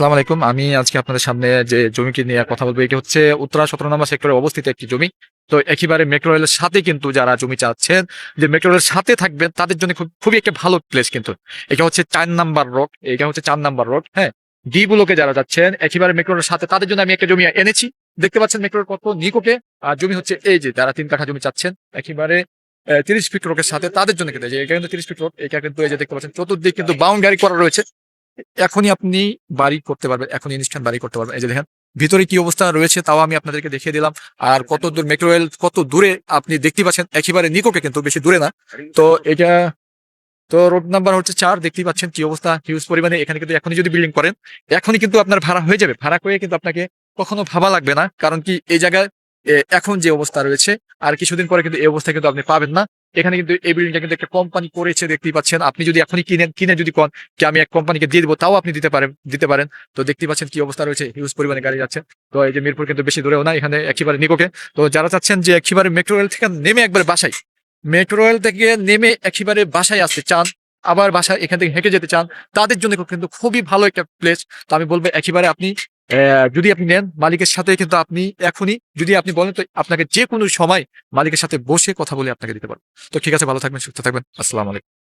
আসসালামু আলাইকুম। আমি আজকে আপনাদের সামনে যে জমিকে নিয়ে কথা বলব, এটি হচ্ছে উত্তরা সতেরো নম্বর সেক্টরে অবস্থিত একটি জমি। তো একেবারে মেট্রো রেলের সাথে কিন্তু যারা জমি চাচ্ছেন, যে মেট্রো রেলের সাথে থাকবেন, তাদের জন্য খুব, খুবই একটা ভালো প্লেস কিন্তু। এটা হচ্ছে চার নাম্বার রোড এটা হচ্ছে চার নাম্বার রোড হ্যাঁ? ডি ব্লকে যারা যাচ্ছেন, একেবারে মেট্রো রেলের সাথে, তাদের জন্য আমি একটা জমি এনেছি। দেখতে পাচ্ছেন মেট্রোর কত নিকটে। আর জমি হচ্ছে এই যে, যারা তিন কাঠা জমি চাচ্ছেন, একেবারে তিরিশ ফিট রোডের সাথে, তাদের জন্য কিন্তু এটা কিন্তু তিরিশ ফিট রোড এটা কিন্তু এই যে, দেখতে পাচ্ছেন, চতুর্দিক কিন্তু বাউন্ডারি করা রয়েছে। এখনই আপনি বাড়ি করতে পারবেন এখন ইনস্ট্যান্ট বাড়ি করতে পারবেন। এই যে দেখেন, ভিতরে কি অবস্থা রয়েছে তাও আমি আপনাদেরকে দেখিয়ে দিলাম। আর কত দূর মেট্রো রেল কত দূরে আপনি দেখতে পাচ্ছেন, একেবারে নিকটে কিন্তু বেশি দূরে না। তো এটা, তো রোড নাম্বার হচ্ছে চার, দেখতেই পাচ্ছেন কি অবস্থা হিউজ পরিমাণে। এখানে কিন্তু এখনই যদি বিল্ডিং করেন, এখনই কিন্তু আপনার ভাড়া হয়ে যাবে। ভাড়া করে কিন্তু আপনাকে কখনো ভাবা লাগবে না। কারণ কি এই জায়গায় এখন যে অবস্থা রয়েছে, আর কিছুদিন পরে কিন্তু এই অবস্থা কিন্তু আপনি পাবেন না। এখানে কিন্তু এই বিল্ডিংটা কিন্তু একটা কোম্পানি করেছে, দেখতেই পাচ্ছেন। আপনি যদি এখনই কিনেন, কিনে যদি কন কি আমি এক কোম্পানিকে দিয়ে দিবো, তাও আপনি দিতে পারেন দিতে পারেন। তো দেখতে পাচ্ছেন কি অবস্থা রয়েছে হিউজ পরিমাণে গাড়ি যাচ্ছে। তো এই যে মিরপুর কিন্তু বেশি দূরেও না, এখানে একেবারে নিকোকে। তো যারা চাচ্ছেন যে একেবারে মেট্রো রেল থেকে নেমে একবারে বাসায় মেট্রো রেল থেকে নেমে একেবারে বাসায় আসতে চান, আবার বাসায় এখান থেকে হেঁটে যেতে চান, তাদের জন্য কিন্তু খুবই ভালো একটা প্লেস তো আমি বলব, একেবারে আপনি যদি আপনি নেন, মালিকের সাথে কিন্তু আপনি এখনই, যদি আপনি বলেন, তো আপনাকে যে কোনো সময় মালিকের সাথে বসে কথা বলে আপনাকে দিতে পারব। তো ঠিক আছে, ভালো থাকবেন, সুস্থ থাকবেন। আসসালামু আলাইকুম।